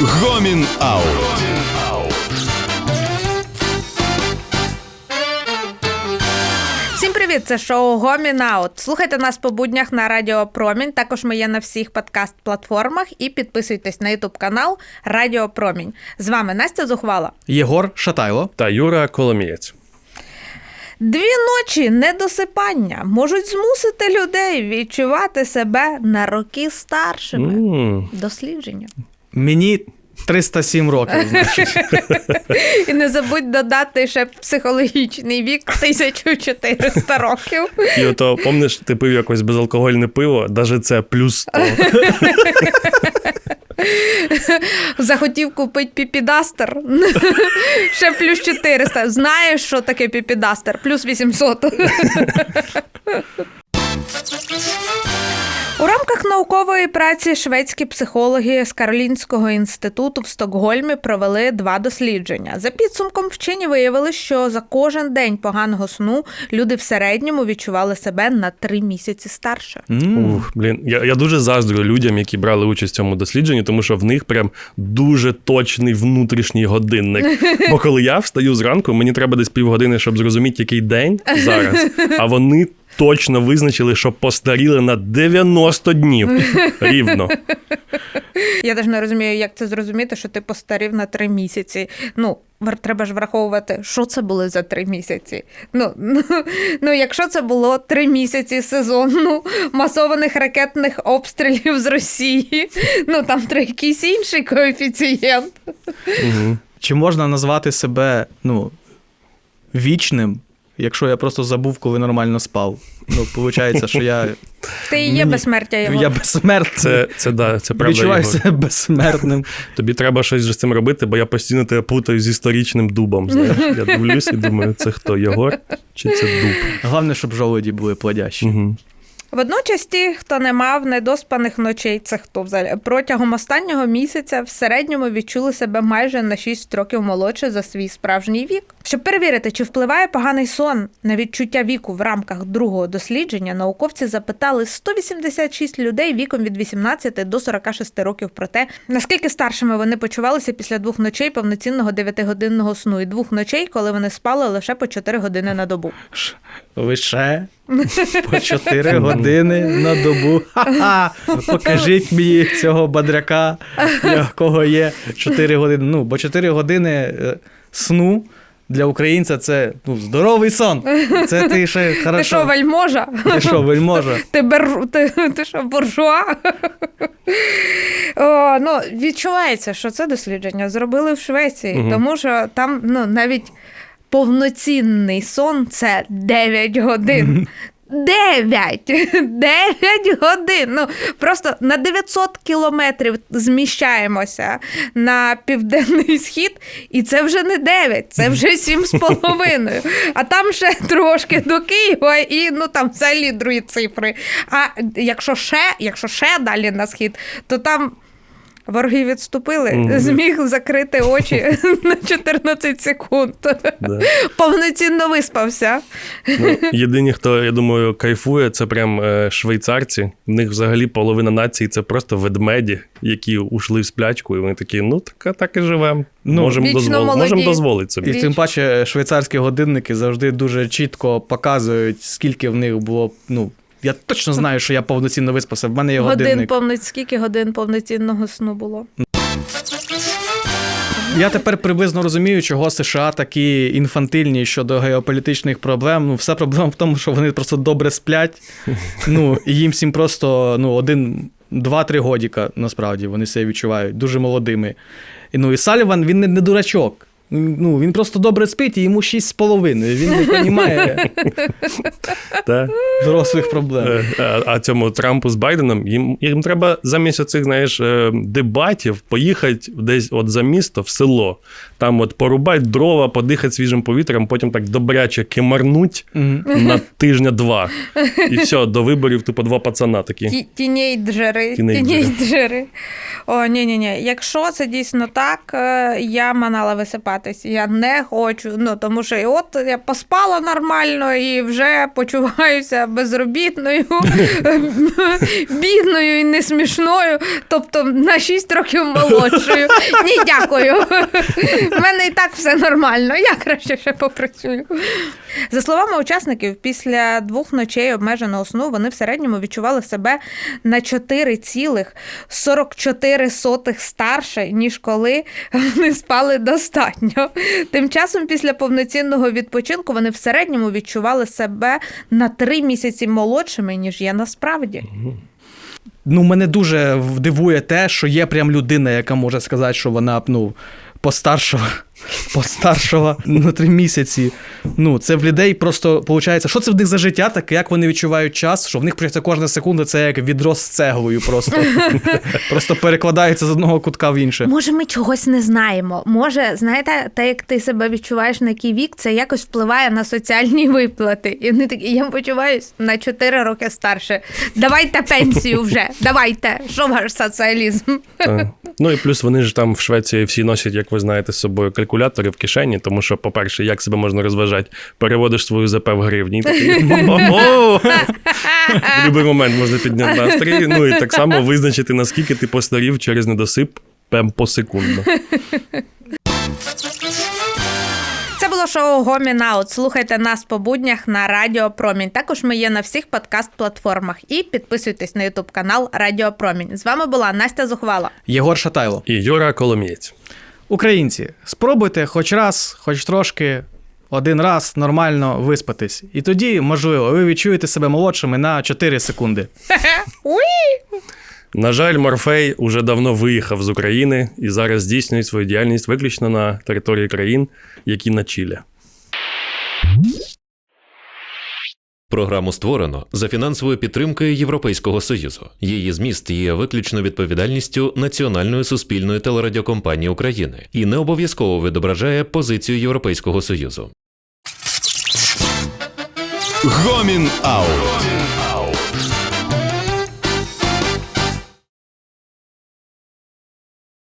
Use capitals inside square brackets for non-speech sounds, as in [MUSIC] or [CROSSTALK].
Гомін Аут. Всім привіт! Це шоу Гомін Аут. Слухайте нас по буднях на Радіо Промінь. Також ми є на всіх подкаст-платформах і підписуйтесь на Ютуб канал Радіо Промінь. З вами Настя Зухвала. Єгор Шатайло. та Юра Коломієць. Дві ночі недосипання можуть змусити людей відчувати себе на роки старшими. М, Дослідження. Мені 307 років. значить. [LAUGHS] І не забудь додати ще психологічний вік 1400 років. І ото, помниш, ти пив якось безалкогольне пиво, навіть це плюс 100. [LAUGHS] Захотів купити піпідастер. [LAUGHS] Ще плюс 400. Знаєш, що таке піпідастер? Плюс 800. У наукової праці шведські психологи з Каролінського інституту в Стокгольмі провели два дослідження. За підсумком вчені виявили, що за кожен день поганого сну люди в середньому відчували себе на три місяці старше. Ух, блін, я, я дуже заздрю людям, які брали участь в цьому дослідженні, тому що в них прям дуже точний внутрішній годинник. [LAUGHS] Бо коли я встаю зранку, мені треба десь півгодини, щоб зрозуміти, який день зараз. А вони точно визначили, що постаріли на 90 днів [LAUGHS] рівно. Я теж не розумію, як це зрозуміти, що ти постарів на три місяці. Ну, треба ж враховувати, що це були за три місяці. Ну, ну, [LAUGHS] ну якщо це було три місяці сезону масованих ракетних обстрілів з Росії, ну там треба якийсь інший коефіцієнт. Угу. Чи можна назвати себе ну, вічним, якщо я просто забув, коли нормально спав? Ну, виходить, що я, Ти і є безсмертя його. я безсмертний. Це, це, да, це правда. Відчуваю себе безсмертним. Тобі треба щось з цим робити, бо я постійно тебе путаю з історичним дубом. Знаєш, я дивлюсь і думаю, це хто Єгор чи це дуб? Головне, щоб жолоді були плодящі. Угу. Водночас ті, хто не мав недоспаних ночей, це хто взагалі протягом останнього місяця в середньому відчули себе майже на 6 років молодше за свій справжній вік. Щоб перевірити, чи впливає поганий сон на відчуття віку в рамках другого дослідження, науковці запитали 186 людей віком від 18 до 46 років про те, наскільки старшими вони почувалися після двох ночей повноцінного 9-годинного сну і двох ночей, коли вони спали лише по 4 години на добу. Лише по [LAUGHS] 4 години на добу. Ха-ха! Покажіть мені цього бодряка, [LAUGHS] якого є 4 години. Ну, бо 4 години е, сну для українця це ну, здоровий сон. Це ти ще Ти що, вельможа? Ти що, вельможа? Ти, бер... ти, ти що, буржуа? О, ну, відчувається, що це дослідження зробили в Швеції, угу. тому що там ну, навіть повноцінний сон це 9 годин. [LAUGHS] 9! 9 [LAUGHS] годин. Ну, просто на 900 кілометрів зміщаємося на південний схід, і це вже не 9, це вже [LAUGHS] 7,5. А там ще трошки до Києва, і ну там взагалі другі цифри. А якщо ще, якщо ще далі на схід, то там. Вороги відступили, Мгм. зміг закрити очі [LAUGHS] на 14 секунд. Да. Повноцінно виспався. Ну, єдині, хто, я думаю, кайфує, це прям е, швейцарці. В них взагалі половина нації це просто ведмеді, які ушли в сплячку, і вони такі, ну так, так і живемо. Ну, можемо дозвол... можем дозволити І собі. Віч. тим паче швейцарські годинники завжди дуже чітко показують, скільки в них було. Ну, я точно знаю, що я повноцінно виспався. В мене є Годин годинник. повно... Скільки годин повноцінного сну було? Я тепер приблизно розумію, чого США такі інфантильні щодо геополітичних проблем. Ну, вся проблема в тому, що вони просто добре сплять. Ну, і їм всім просто ну, один, два-три годіка, насправді, вони себе відчувають дуже молодими. І, ну, і Саліван, він не, не дурачок. Ну, він просто добре спить, і йому шість з половиною. Він не розуміє [LAUGHS] дорослих проблем. Е, А, а цьому Трампу з Байденом їм, їм треба замість оцих, знаєш, е, дебатів поїхати десь от за місто в село. Там от порубати дрова, подихати свіжим повітрям, потім так добряче кимарнуть Мгм. на тижня-два. І все, до виборів тупо два пацана такі. Ті- Тінейджери. Тінейджери. О, ні, ні, ні. Якщо це дійсно так, е, я манала висипатись. Я не хочу. Ну тому що от я поспала нормально і вже почуваюся безробітною, [LAUGHS] бідною і несмішною, тобто на 6 років молодшою. Ні, дякую. У мене і так все нормально. Я краще ще попрацюю. За словами учасників, після двох ночей обмеженого сну вони в середньому відчували себе на 4,44 старше, ніж коли вони спали достатньо. Тим часом, після повноцінного відпочинку, вони в середньому відчували себе на три місяці молодшими, ніж є насправді. Ну, мене дуже дивує те, що є прям людина, яка може сказати, що вона ну, постаршала, постаршала на три місяці. Ну, це в людей просто виходить, що це в них за життя таке, як вони відчувають час, що в них просто кожна секунда це як відро з цеглою просто. [LAUGHS] Просто перекладається з одного кутка в інше. Може, ми чогось не знаємо. Може, знаєте, те, як ти себе відчуваєш на який вік, це якось впливає на соціальні виплати. І вони такі, я почуваюсь на 4 роки старше. Давайте пенсію вже. Давайте. Що ваш соціалізм? Ну і плюс вони ж там в Швеції всі носять, як ви знаєте, з собою калькулятори в кишені, тому що, по-перше, як себе можна розважати, переводиш свою ЗП в гривні. [LAUGHS] В будь-який момент можна підняти настрій. Ну і так само визначити, наскільки ти постарів через недосип прям посекундно. Це було шоу Гомін Аут. Слухайте нас по буднях на Радіо Промінь. Також ми є на всіх подкаст-платформах. І підписуйтесь на Ютуб канал Радіо Промінь. З вами була Настя Зухвало. Єгор Шатайло. І Юра Коломієць. Українці, спробуйте хоч раз, хоч трошки, один раз нормально виспатись. І тоді, можливо, ви відчуєте себе молодшими на 4 секунди. На жаль, Морфей уже давно виїхав з України і зараз здійснює свою діяльність виключно на території країн, які на Чилі. Програму створено за фінансовою підтримкою Європейського союзу. Її зміст є виключно відповідальністю Національної суспільної телерадіокомпанії України і не обов'язково відображає позицію Європейського союзу. Гомін Аут.